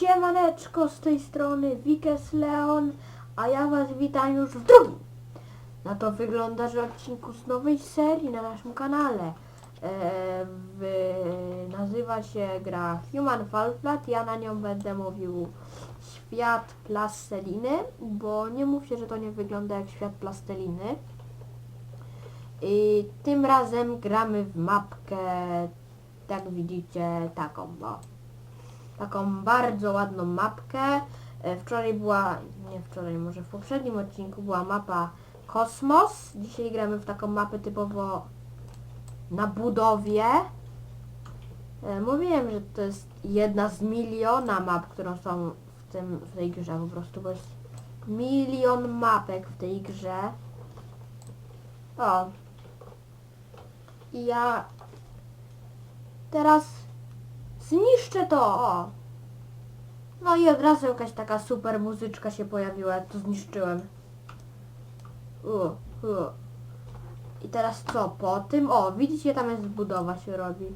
Siemaneczko z tej strony Wikes Leon, a ja was witam już w drugim. Na to wygląda, że odcinku z nowej serii na naszym kanale. E, w, nazywa się gra Human Fall Flat. Ja na nią będę mówił świat plasteliny, bo nie mówcie, że to nie wygląda jak świat plasteliny. I tym razem gramy w mapkę, jak widzicie, taką, o taką bardzo ładną mapkę. E, Wczoraj była, nie wczoraj, może w poprzednim odcinku była mapa Kosmos. Dzisiaj gramy w taką mapę typowo na budowie. E, Mówiłem, że to jest jedna z miliona map, które są w, tym, w tej grze po prostu, bo jest milion mapek w tej grze. O. I ja teraz Zniszczę to! O! No i od razu jakaś taka super muzyczka się pojawiła, to zniszczyłem. U, u. I teraz co? Po tym? O, widzicie, tam jest budowa się robi.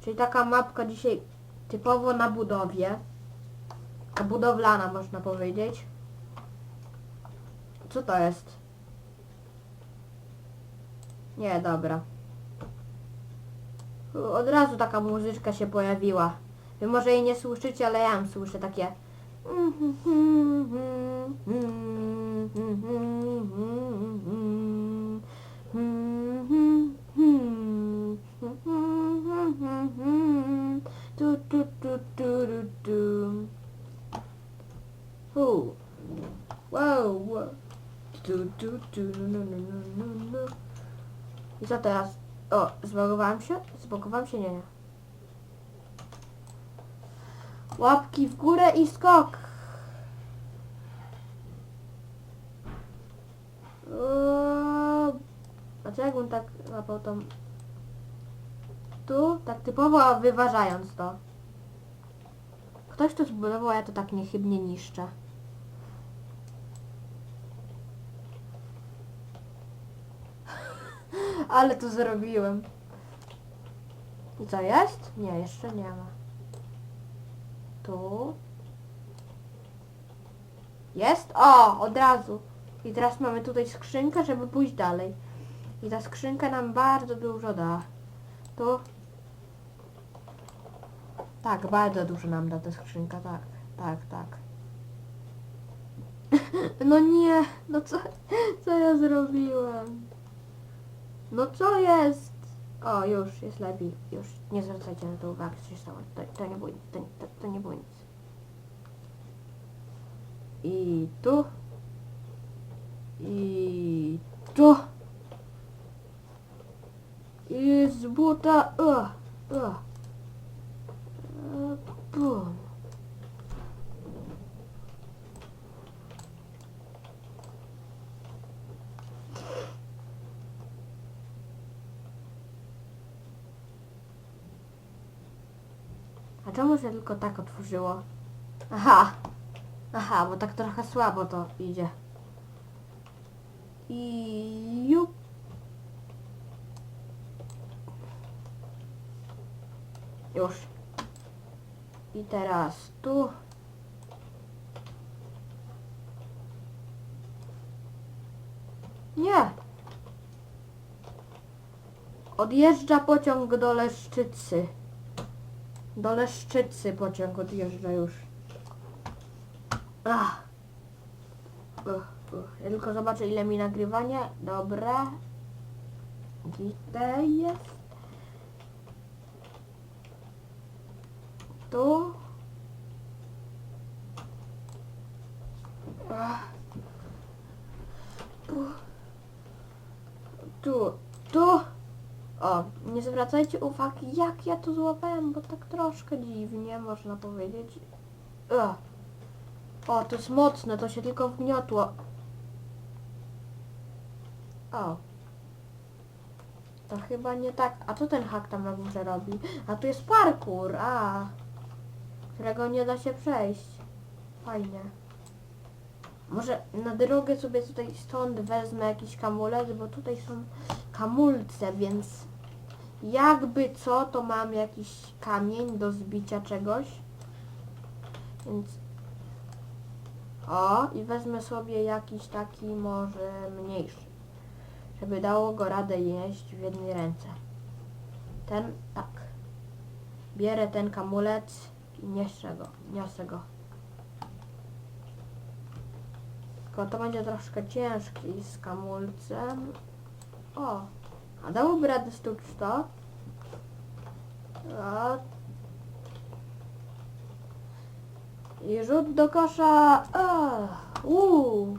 Czyli taka mapka dzisiaj typowo na budowie. Budowlana można powiedzieć. Co to jest? Nie, dobra. Od razu taka muzyczka się pojawiła. Wy może jej nie słyszycie, ale ja ją słyszę takie... Wow. I co teraz? O, zbagowałem się? Zbagowałem się? Nie, nie. Łapki w górę i skok! A co jakbym tak łapał tą... Tu? Tak typowo wyważając to. Ktoś to zbudował, a ja to tak niechybnie niszczę. Ale to zrobiłem. I co jest? Nie, jeszcze nie ma. Tu. Jest? O, od razu. I teraz mamy tutaj skrzynkę, żeby pójść dalej. I ta skrzynka nam bardzo dużo da. Tu. Tak, bardzo dużo nam da ta skrzynka, tak, tak, tak. No nie, no co, co ja zrobiłem? No co jest? O, już, jest lepiej. Już, nie zwracajcie na to uwagi, co się stało. To, to nie było to, to, to nie było nic. I tu. I tu. I z buta. O, o. E, Bum. A czemu się tylko tak otworzyło? Aha! Aha, bo tak trochę słabo to idzie. I jup. Już. I teraz tu. Nie! Odjeżdża pociąg do Leszczycy. Do Leszczycy pociąg odjeżdża już. Ach. Uch, uch. Ja tylko zobaczę ile mi nagrywanie. Dobra. Gite jest. Tu. Ach. Tu. Tu. Tu. O, nie zwracajcie uwagi jak ja to złapałem, bo tak troszkę dziwnie można powiedzieć. O, to jest mocne, to się tylko wgniotło. O. To chyba nie tak. A co ten hak tam na górze robi? A tu jest parkour, a. Którego nie da się przejść. Fajnie. Może na drogę sobie tutaj stąd wezmę jakiś kamulec, bo tutaj są kamulce, więc jakby co, to mam jakiś kamień do zbicia czegoś. Więc... O, i wezmę sobie jakiś taki może mniejszy. Żeby dało go radę jeść w jednej ręce. Ten, tak. Bierę ten kamulec i niosę go, niosę go. Tylko to będzie troszkę ciężki z kamulcem. O, a dałoby radę stuczyć to? A. I rzut do kosza. Uuu.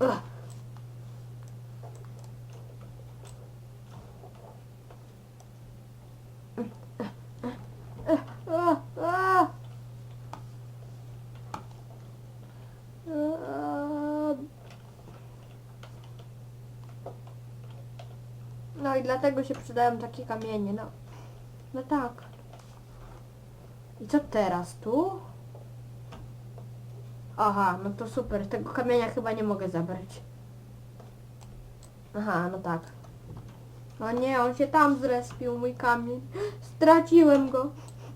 Ach. Ah, ah. Ah. No i dlatego się przydają takie kamienie, no. No tak. I co teraz? Tu? Aha, no to super. Tego kamienia chyba nie mogę zabrać. Aha, no tak. O nie, on się tam zrespił, mój kamień. Straciłem go.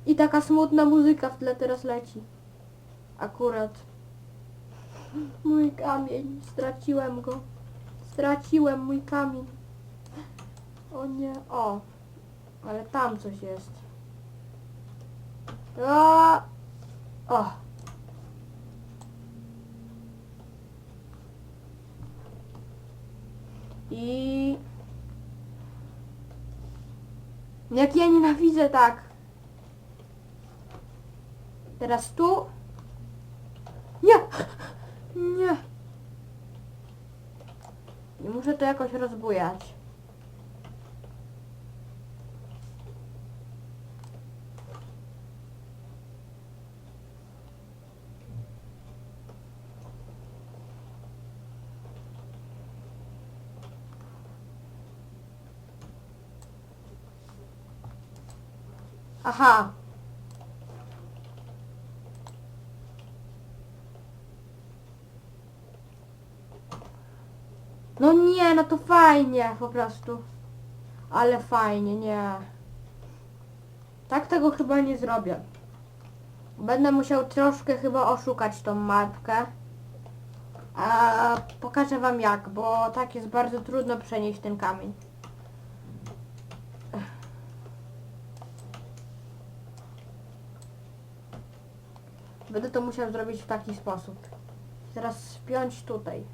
I taka smutna muzyka w tle teraz leci. Akurat. Mój kamień. Straciłem go. Straciłem mój kamień. O nie, o. Ale tam coś jest. A! O. I... Jak ja nienawidzę tak. Teraz tu. Nie! Nie! Nie muszę to jakoś rozbujać. Aha. No nie, no to fajnie po prostu. Ale fajnie, nie. Tak tego chyba nie zrobię. Będę musiał troszkę chyba oszukać tą mapkę. A pokażę wam jak, bo tak jest bardzo trudno przenieść ten kamień. Będę to musiał zrobić w taki sposób. Teraz spiąć tutaj.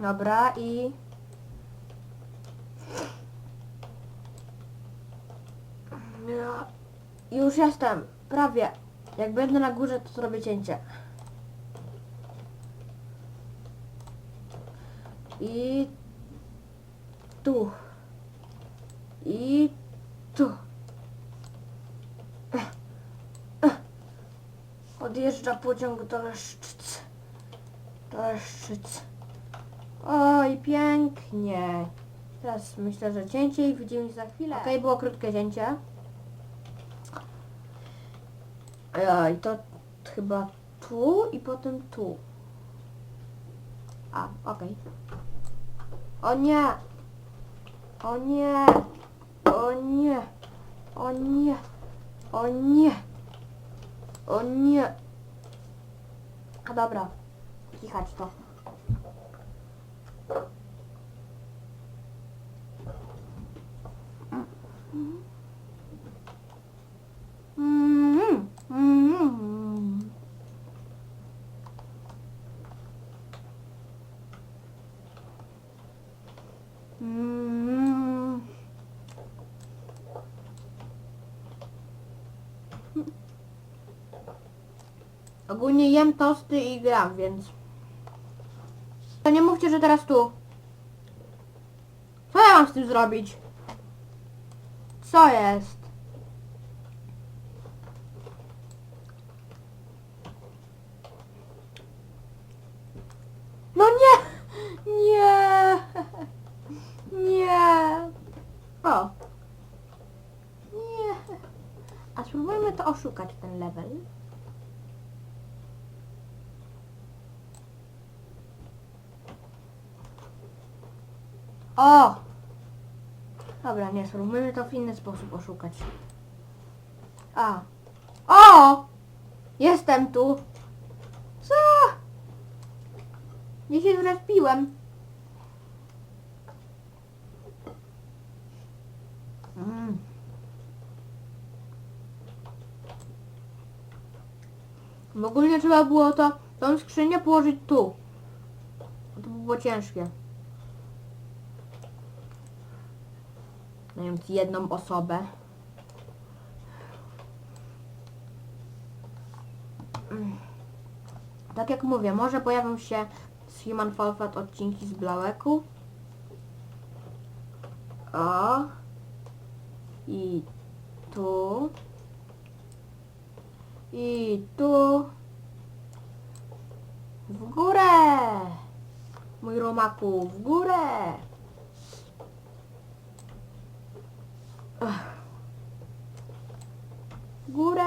Dobra i... Ja- Już jestem, prawie. Jak będę na górze, to zrobię cięcie. I... Tu. I tu. Ech, ech. Odjeżdża pociąg do Leszczyc. Do Leszczyc. Oj, pięknie. Teraz myślę, że cięcie i widzimy się za chwilę. Okej, było krótkie cięcie. Oj, to chyba tu i potem tu. A, okej. O nie! O nie! O nie! O nie! O nie! O nie! Dobra. Kichać to. Mm. Ogólnie jem tosty i gram, więc... To nie mówcie, że teraz tu. Co ja mam z tym zrobić? Co jest? No nie! Nie! Nie! O! Nie! A spróbujmy to oszukać, ten level. O! Dobra, nie, spróbujmy to w inny sposób oszukać. A. O! Jestem tu. Co? Nie się zrespiłem. Mm. W ogóle trzeba było to, tą skrzynię położyć tu. To by było ciężkie. Mając jedną osobę. Mm. Tak jak mówię, może pojawią się z Human Fall Flat odcinki z Blałeku. O. I tu. I tu. W górę. Mój romaku, w górę. Ach. Górę.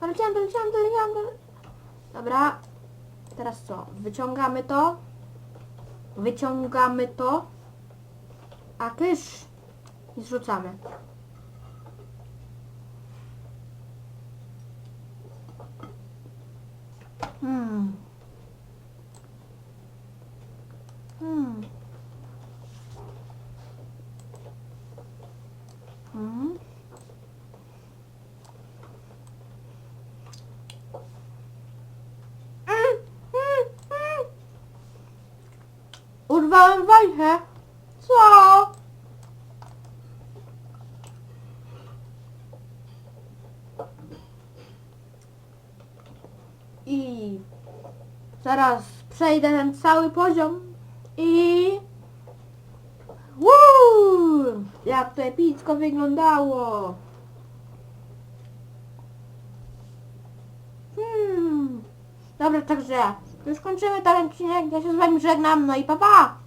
Doleciałem, doleciałem, doleciałem. dole- Dobra. Teraz co? Wyciągamy to. Wyciągamy to. A kysz. I zrzucamy. Hmm. Hmm. Mm, mm, mm. Wajchę. Co? I zaraz przejdę ten cały poziom i... Woo! Jak to epicko wyglądało! Hmm. Dobra, także już kończymy ten odcinek. Ja się z wami żegnam, no i pa pa!